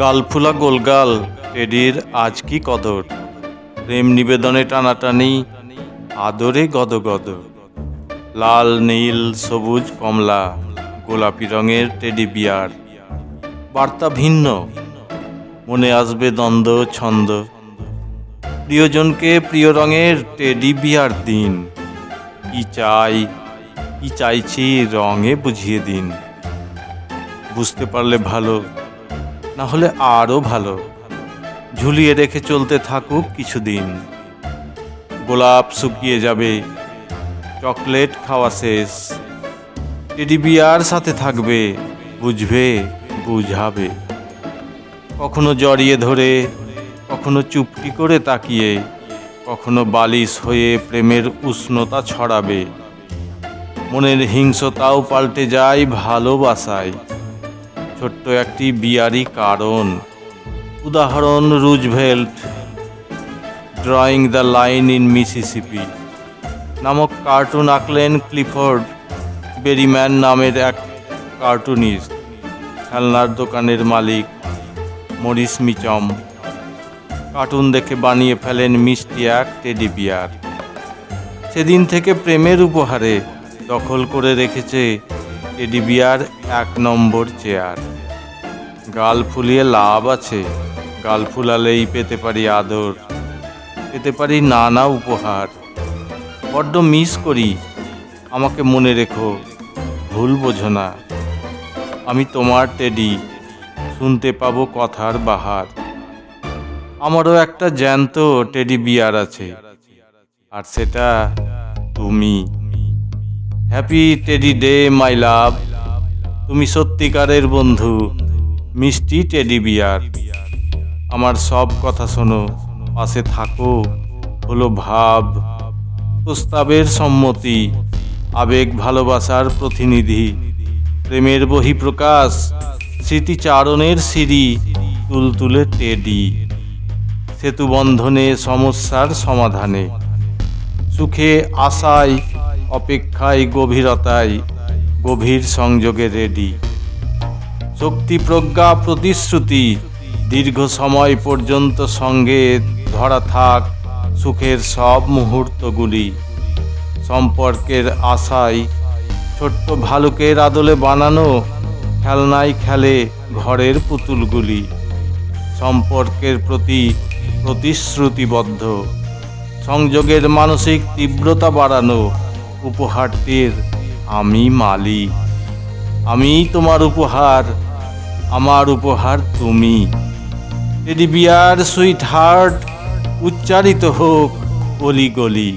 গালফুলা গোলগাল টেডির আজ কি কদর? প্রেম নিবেদনে টানাটানি, আদরে গদগদ। লাল, নীল, সবুজ, কমলা, গোলাপি রঙের টেডি বিয়ার। বার্তা ভিন্ন, মনে আসবে দ্বন্দ্ব, ছন্দ। প্রিয়জনকে প্রিয় রঙের টেডি বিয়ার দিন। কি চাই, কি চাইছি রঙে বুঝিয়ে দিন। বুঝতে পারলে ভালো না হলে আরও ভালো। ঝুলিয়ে রেখে চলতে থাকুক কিছুদিন। গোলাপ শুকিয়ে যাবে। চকলেট খাওয়া শেষ। টেডি বিয়ার সাথে থাকবে। বুঝবে, বুঝাবে। কখনো জড়িয়ে ধরে, কখনো চুপটি করে তাকিয়ে, কখনো বালিশ হয়ে প্রেমের উষ্ণতা ছড়াবে। মনের হিংসতাও পাল্টে যায় ভালোবাসায়। ছোট্ট একটি বিয়ারি কারণ। উদাহরণ, Roosevelt drawing the line in Mississippi নামক কার্টুন আঁকলেন ক্লিফোর্ড বেরিম্যান নামের এক কার্টুনিস্ট, খেলনার দোকানের মালিক মরিস মিচম। কার্টুন দেখে বানিয়ে ফেলেন মিষ্টি এক টেডি বিয়ার। সেদিন থেকে প্রেমের উপহারে দখল করে রেখেছে টেডি বিয়ার এক নম্বর চেয়ার। গাল ফুলিয়ে লাভ আছে। গাল ফুলালেই পেতে পারি আদর, পেতে পারি নানা উপহার। বড্ড মিস করি, আমাকে মনে রেখো, ভুল বোঝো না। আমি তোমার টেডি, শুনতে পাবো কথার বাহার। আমারও একটা জ্যান্ত টেডি বিয়ার আছে, আর সেটা তুমি। Happy teddy day, my love. তুমি সত্যিকারের বন্ধু। মিষ্টি টেডি বিয়ার। আমার সব কথা শোনো, পাশে থাকো, হলো ভাব। প্রস্তাবের সম্মতি, আবেগ ভালোবাসার প্রতিনিধি। প্রেমের বহিঃপ্রকাশ, স্মৃতিচারণের সিঁড়ি, তুলতুলে টেডি। সেতু বন্ধনে সমস্যার সমাধানে। সুখে আশায়, অপেক্ষায় গভীরতায়, গভীর সংযোগে রেডি। শক্তি প্রজ্ঞা প্রতিশ্রুতি। দীর্ঘ সময় পর্যন্ত সঙ্গে ধরা থাক সুখের সব মুহূর্তগুলি। সম্পর্কের আশায় ছোট্ট ভালুকের আদলে বানানো খেলনায় খেলে ঘরের পুতুলগুলি। সম্পর্কের প্রতি প্রতিশ্রুতিবদ্ধ। সংযোগের মানসিক তীব্রতা বাড়ানো উপহারটির আমি মালিক। আমি তোমার উপহার। আমার উপহার তুমি। টেডি বিয়ার সুইট হার্ট উচ্চারিত হোক অলি গলি।